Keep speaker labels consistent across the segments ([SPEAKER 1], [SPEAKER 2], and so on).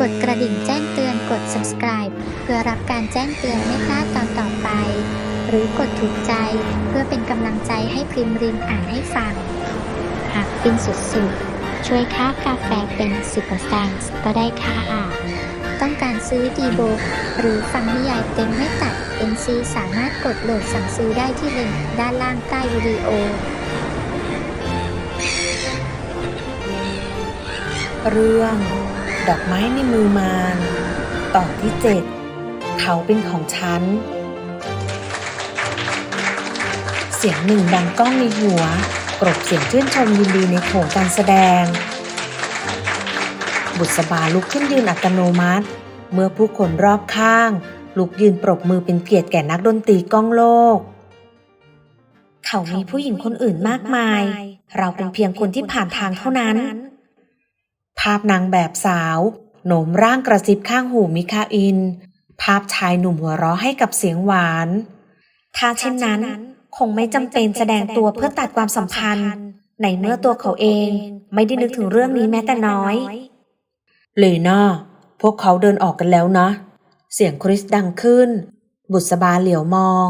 [SPEAKER 1] กดกระดิ่งแจ้งเตือนกด subscribe เพื่อรับการแจ้งเตือนไม่พลาดตอนต่อไป หรือกดถูกใจเพื่อเป็นกำลังใจให้พิมริมอ่านให้ฟัง หากฟินสุดๆ ช่วยค่ากาแฟเป็น 10%ก็ได้ค่ะ ต้องการซื้อดีโบหรือฟังนิยายเต็มไม่ตัด NC สามารถกดโหลดสั่งซื้อได้ที่ลิงก์ด้านล่างใต้วิดีโอ
[SPEAKER 2] เรื่อง ดอกไม้ในมือมารตอนที่เจ็ดเขาเป็นของฉัน เสียงหนึ่งดังก้องในหัว กรบเสียงชื่นชมยินดีในโถงการแสดง บุษบาลุกขึ้นยืนอัตโนมัติ เมื่อผู้คนรอบข้าง ลุกยืนปรบมือเป็นเกียรติแก่นักดนตรีก้องโลก เขามีผู้หญิงคนอื่นมากมาย เราเป็นเพียงคนที่ผ่านทางเท่านั้น ภาพนางแบบสาวโหนมร่างกระซิบข้างหูมิคาอิน ภาพชายหนุ่มหัวเราะให้กับเสียงหวาน ถ้าเช่นนั้น คงไม่จำเป็นแสดงตัวเพื่อตัดความสัมพันธ์ ในเมื่อตัวเขาเองไม่ได้นึกถึงเรื่องนี้แม้แต่น้อย เลยน่าพวกเขาเดินออกกันแล้วนะ เสียงคริสดังขึ้น บุษบาเหลียวมอง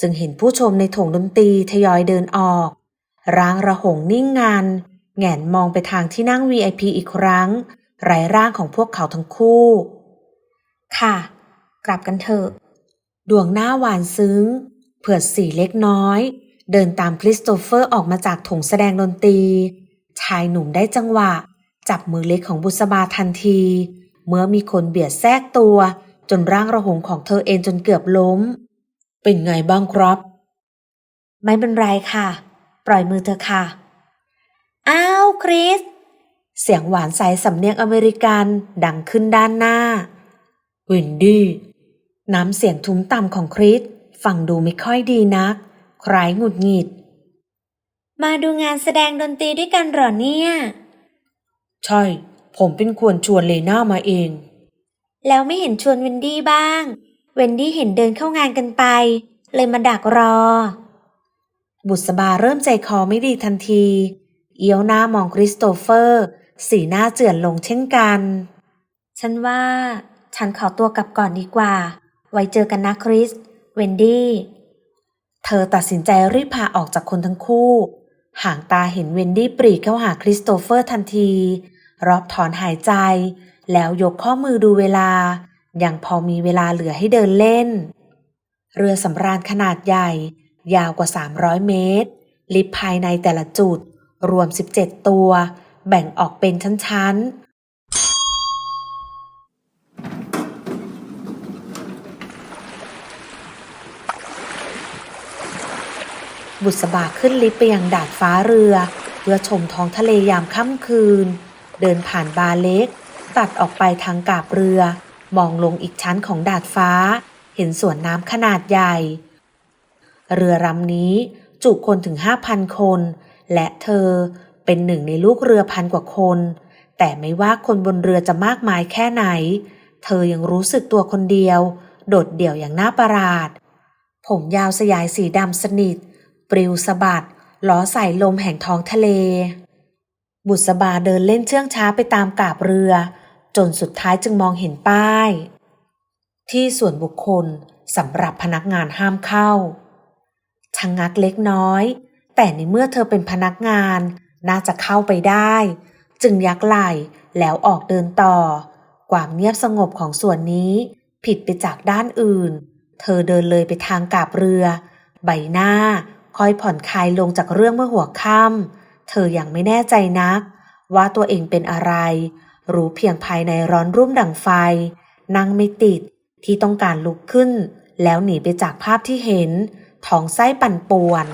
[SPEAKER 2] จึงเห็นผู้ชมในถงดนตรีทยอยเดินออกร่างระหงนิ่งงาน แงนมองไปทางที่นั่ง VIP อีกครั้ง ไร้ร่างของพวกเขาทั้งคู่ ค่ะ กลับกันเถอะ ดวงหน้าหวานซึ้ง เผื่อสีเล็กน้อย เดินตามคริสโตเฟอร์ออกมาจากถงแสดงดนตรี ชายหนุ่มได้จังหวะ จับมือเล็กของบุษบาทันที เมื่อมีคนเบียดแทรกตัว จนร่างระหงของเธอเองจนเกือบล้ม เป็นไงบ้างครับ ไม่เป็นไรค่ะ ปล่อยมือเธอค่ะ อ้าวคริส เสียงหวานใสสำเนียงอเมริกันดังขึ้นด้านหน้าวินดี้น้ำเสียงทุ้มต่ำของคริสฟังดูไม่ค่อยดีนัก คล้ายหงุดหงิด มาดูงานแสดงดนตรีด้วยกันเหรอเนี่ย ใช่ ผมเป็นควรชวนเลน่ามาเอง แล้วไม่เห็นชวนเวนดี้บ้าง เวนดี้เห็นเดินเข้างานกันไป เลยมาดักรอ บุษบาเริ่มใจคอไม่ดีทันที เอี้ยวหน้ามองคริสโตเฟอร์ สีหน้าเจือนลงเช่นกัน ฉันว่า ฉันขอตัวกลับก่อนดีกว่า ไว้เจอกันนะคริส เวนดี้ เธอตัดสินใจรีบพาออกจากคนทั้งคู่ ห่างตาเห็นเวนดี้ปรีเข้าหาคริสโตเฟอร์ทันที รอบถอนหายใจ แล้วยกข้อมือดูเวลา ยังพอมีเวลาเหลือให้เดินเล่น เรือสำราญขนาดใหญ่ ยาวกว่า 300 เมตร ลิฟต์ภายในแต่ละจุด รวม 17 ตัว แบ่งออกเป็นชั้น ๆบุษบาขึ้นลิฟต์ไปยังดาดฟ้าเรือ เพื่อชมท้องทะเลยามค่ำคืน เดินผ่านบาร์เล็ก ตัดออกไปทางกาบเรือ มองลงอีกชั้นของดาดฟ้า เห็นสวนน้ำขนาดใหญ่ เรือลำนี้จุคนถึงห้าพันคน และเธอเป็นหนึ่งในลูกเรือพันกว่าคน แต่ไม่ว่าคนบนเรือจะมากมายแค่ไหน เธอยังรู้สึกตัวคนเดียว โดดเดี่ยวอย่างน่าประหลาด ผมยาวสยายสีดำสนิท ปลิวสะบัดล้อใส่ลมแห่งท้องทะเล บุษบาเดินเล่นเชื่องช้าไปตามกาบเรือ จนสุดท้ายจึงมองเห็นป้าย ที่ส่วนบุคคลสำหรับพนักงานห้ามเข้าชะงงักเล็กน้อย แต่ในเมื่อเธอเป็นพนักงาน น่าจะเข้าไปได้ จึงยักไหล่แล้วออกเดินต่อ ความเงียบสงบของส่วนนี้ ผิดไปจากด้านอื่น เธอเดินเลยไปทางกาบเรือ ใบหน้าค่อยผ่อนคลายลงจากเรื่องเมื่อหัวค่ำเธอยังไม่แน่ใจนัก ว่าตัวเองเป็นอะไร รู้เพียงภายในร้อนรุ่มดังไฟ นั่งไม่ติดที่ต้องการลุกขึ้น แล้วหนีไปจากภาพที่เห็นท้องไส้ปั่นป่วน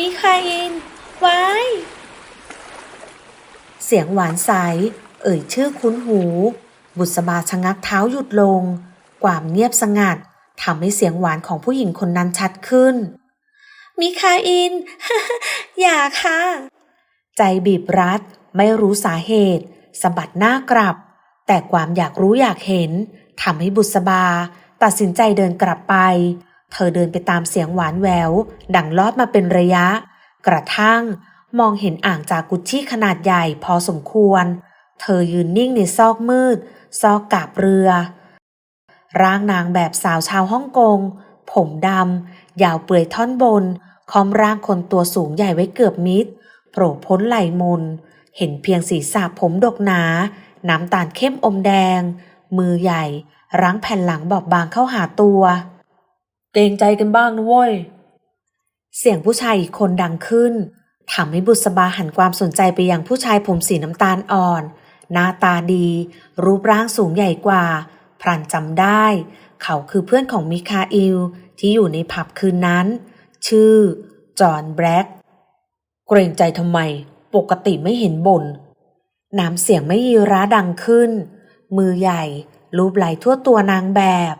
[SPEAKER 2] มีใครอินไว้ เสียงหวานใส เอ่ยชื่อคุ้นหู บุษบาชะงักเท้าหยุดลง ความเงียบสงัดทำให้เสียงหวานของผู้หญิงคนนั้นชัดขึ้นมีคาอิน อย่าค่ะ ใจบีบรัด ไม่รู้สาเหตุสะบัดหน้ากลับ แต่ความอยากรู้อยากเห็นทำให้บุษบา ตัดสินใจเดินกลับไป เธอเดินไปตามเสียงหวานแหวว ดังลอดมาเป็นระยะ กระทั่งมองเห็นอ่างจากกุชชี่ขนาดใหญ่พอสมควร เธอยืนนิ่งในซอกมืด ซอกกาบเรือ ร่างนางแบบสาวชาวฮ่องกง ผมดำ ยาวเปื่อยท่อนบน คอมร่างคนตัวสูงใหญ่ไว้เกือบมิด โผล่พ้นไหล่มน เห็นเพียงศีรษะผมดกหนา น้ำตาลเข้มอมแดง มือใหญ่รั้งแผ่นหลังบอบบางเข้าหาตัว เกรงใจกันบ้างนะเว้ย เสียงผู้ชายอีกคนดังขึ้นทำให้บุษบาหันความสนใจไปยังผู้ชายผมสีน้ำตาลอ่อน หน้าตาดี รูปร่างสูงใหญ่กว่า พรันจำได้ เขาคือเพื่อนของมิคาอิล ที่อยู่ในผับคืนนั้น ชื่อ จอห์นแบล็กเกรงใจทำไม ปกติไม่เห็นบน่นน้ำเสียงไม่ยีร้าดังขึ้น มือใหญ่ รูปไหลทั่วตัวนางแบบ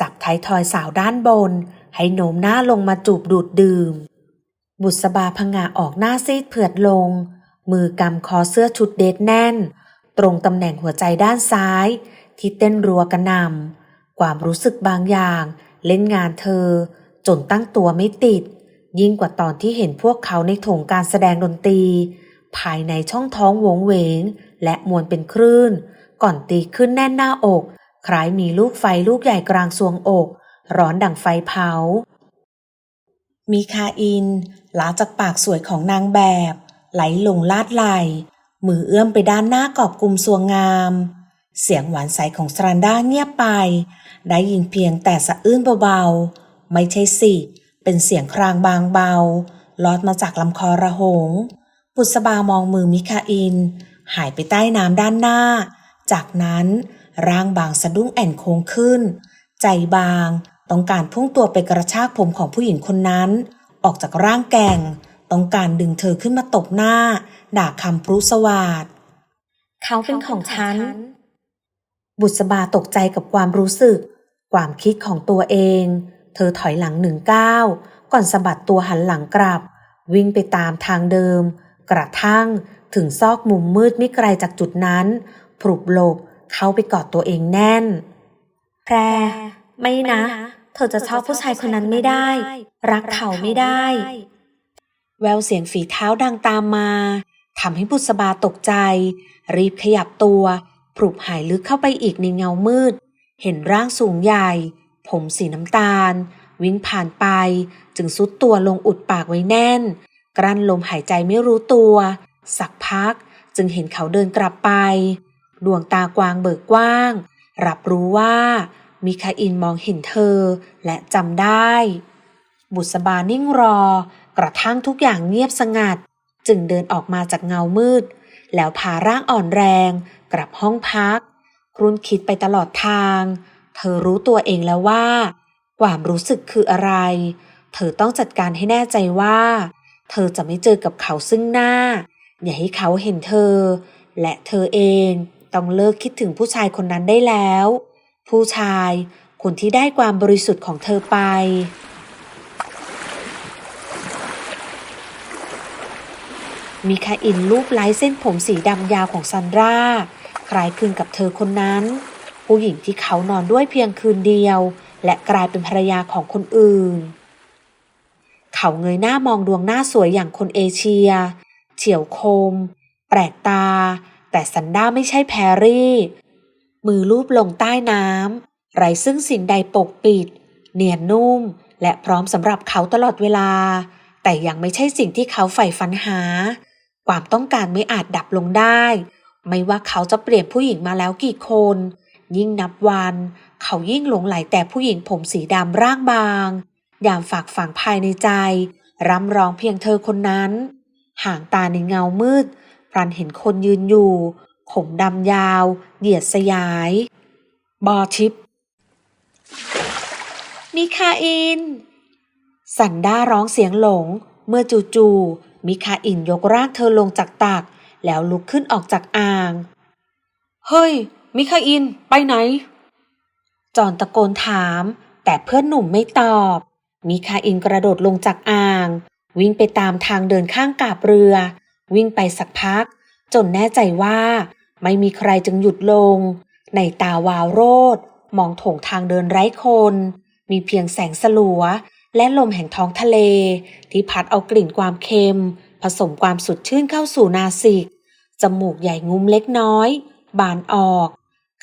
[SPEAKER 2] จับท้ายทอยสาวด้านบน ให้โน้มหน้าลงมาจูบดูดดื่ม บุษบาพงาออกหน้าซีดเผือดลง มือกำคอเสื้อชุดเดทแน่น ตรงตำแหน่งหัวใจด้านซ้าย ที่เต้นรัวกระนำความรู้สึกบางอย่าง เล่นงานเธอ จนตั้งตัวไม่ติด ยิ่งกว่าตอนที่เห็นพวกเขาในโถงการแสดงดนตรี ภายในช่องท้องวงเวง และมวลเป็นคลื่น ก่อนตีขึ้นแน่นหน้าอก คล้ายมีลูกไฟลูกใหญ่กลางซวงอก ร้อนดั่งไฟเผา มีคาอินลาจากปากสวยของนางแบบ ไหลลงลาดไหลมือเอื้อมไปด้านหน้ากอบกุมสวงงาม เสียงหวานใสของสรันด้าเงียบไป ได้ยินเพียงแต่สะอื้นเบาๆ ไม่ใช่สิ เป็นเสียงครางบางเบา ลอดมาจากลำคอระหง บุษบามองมือมิคาอิน หายไปใต้น้ำด้านหน้า จากนั้น ร่างบางสะดุ้งแอนโค้งขึ้น ใจบาง ต้องการพุ่งตัวไปกระชากผมของผู้หญิงคนนั้น ออกจากร่างแก่ง ต้องการดึงเธอขึ้นมาตบหน้า ด่าคำพรุสวาดเขาเป็นของฉัน บุษบาตกใจกับความรู้สึก ความคิดของตัวเอง เธอถอยหลังหนึ่งก้าวก่อนสะบัดตัวหันหลังกลับ วิ่งไปตามทางเดิม กระทั่งถึงซอกมุมมืดไม่ไกลจากจุดนั้นผลุบหลบ เข้าไปกอดตัวเองแน่น แพร ไม่นะ เธอจะชอบผู้ชายคนนั้นไม่ได้ รักเขาไม่ได้ แววเสียงฝีเท้าดังตามมาทำให้บุษบาตกใจ รีบขยับตัวปลุกหายลึกเข้าไปอีกในเงามืด เห็นร่างสูงใหญ่ ผมสีน้ำตาล วิ่งผ่านไปจึงซุดตัวลงอุดปากไว้แน่น กลั้นลมหายใจไม่รู้ตัว สักพักจึงเห็นเขาเดินกลับไป ดวงตากวางเบิกกว้าง รับรู้ว่า มิคาอินมองเห็นเธอและจำได้ บุษบานิ่งรอ กระทั่งทุกอย่างเงียบสงัด จึงเดินออกมาจากเงามืด แล้วพาร่างอ่อนแรง กลับห้องพัก ครุ่นคิดไปตลอดทาง เธอรู้ตัวเองแล้วว่า ความรู้สึกคืออะไร เธอต้องจัดการให้แน่ใจว่า เธอจะไม่เจอกับเขาซึ่งหน้าอย่าให้เขาเห็นเธอ และเธอเอง ต้องเลิกคิดถึงผู้ชายคนนั้นได้แล้ว ผู้ชายคนที่ได้ความบริสุทธิ์ของเธอไปมีคาอินรูปไล้เส้นผมสีดำยาวของซันดราคล้ายคลึงกับเธอคนนั้น ผู้หญิงที่เขานอนด้วยเพียงคืนเดียว และกลายเป็นภรรยาของคนอื่น เขาเงยหน้ามองดวงหน้าสวยอย่างคนเอเชีย เฉียวคม แปลกตา แต่ซันด้าไม่ใช่แพรรี่ มือลูบลงใต้น้ำไรซึ่งสิ่งใดปกปิด เนียนนุ่มและพร้อมสำหรับเขาตลอดเวลา แต่ยังไม่ใช่สิ่งที่เขาใฝ่ฝันหา ความต้องการไม่อาจดับลงได้ ไม่ว่าเขาจะเปลี่ยนผู้หญิงมาแล้วกี่คน ยิ่งนับวัน เขายิ่งหลงไหลแต่ผู้หญิงผมสีดำร่างบาง ยามฝากฝังภายในใจรำร้องเพียงเธอคนนั้น ห่างตาในเงามืด พรันเห็นคนยืนอยู่ ผมดำยาว เหยียดสยาย บอชิป มิคาอิน สันด้าร้องเสียงหลง เมื่อจู่ๆมิคาอินยกร่างเธอลงจากตัก แล้วลุกขึ้นออกจากอ่าง เฮ้ย มิคาอิน ไปไหน จอนตะโกนถาม แต่เพื่อนหนุ่มไม่ตอบ มิคาอินกระโดดลงจากอ่าง วิ่งไปตามทางเดินข้างกาบเรือ วิ่งไปสักพัก จนแน่ใจว่า ไม่มีใครจึงหยุดลง ในตาวาวโรดมองโถงทางเดินไร้คน มีเพียงแสงสลัว และลมแห่งท้องทะเล ที่พัดเอากลิ่นความเค็ม ผสมความสุดชื่นเข้าสู่นาสิก จมูกใหญ่งุ้มเล็กน้อย บานออก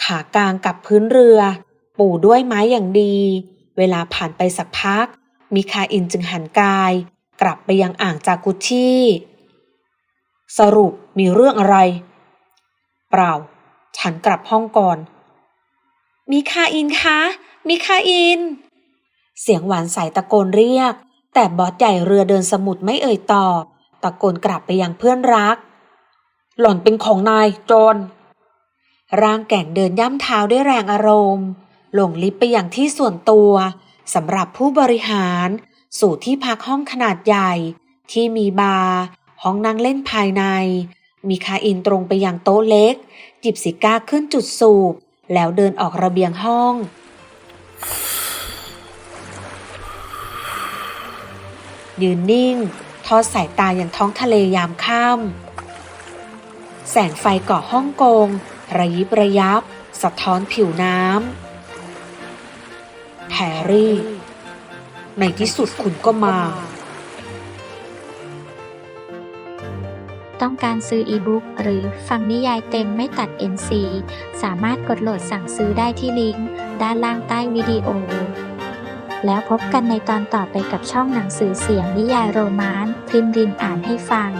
[SPEAKER 2] ขากลางกับพื้นเรือ ปูด้วยไม้อย่างดี เวลาผ่านไปสักพักมิคาอินจึงหันกาย กลับไปยังอ่างจากุชชี่ สรุปมีเรื่องอะไร เปล่า ฉันกลับห้องก่อนมิคาอินคะมิคาอิน เสียงหวานใสตะโกนเรียก แต่บอสใหญ่เรือเดินสมุทรไม่เอ่ยตอบ ตะโกนกลับไปยังเพื่อนรัก หล่อนเป็นของนายโจรร่างแก่งเดินย่ำเท้าด้วยแรงอารมณ์ ลงลิฟต์ไปอย่างที่ส่วนตัวสำหรับผู้บริหาร สู่ที่พักห้องขนาดใหญ่ ที่มีบาร์ ห้องนั่งเล่นภายใน มีคาอินตรงไปยังโต๊ะเล็ก จิบซิก้าขึ้นจุดสูบ แล้วเดินออกระเบียงห้อง ยืนนิ่ง ทอดสายตาอย่างท้องทะเลยามค่ำแสงไฟเกาะฮ่องกง ระยิบระยับ สะท้อนผิวน้ำแฮร์รี่ ในที่สุดคุณก็มา
[SPEAKER 1] ต้องการซื้ออีบุ๊กหรือฟังนิยายเต็มไม่ตัด NC สามารถกดโหลดสั่งซื้อได้ที่ลิงก์ด้านล่างใต้วิดีโอ แล้วพบกันในตอนต่อไปกับช่องหนังสือเสียงนิยายโรมานต์พริมรินอ่านให้ฟัง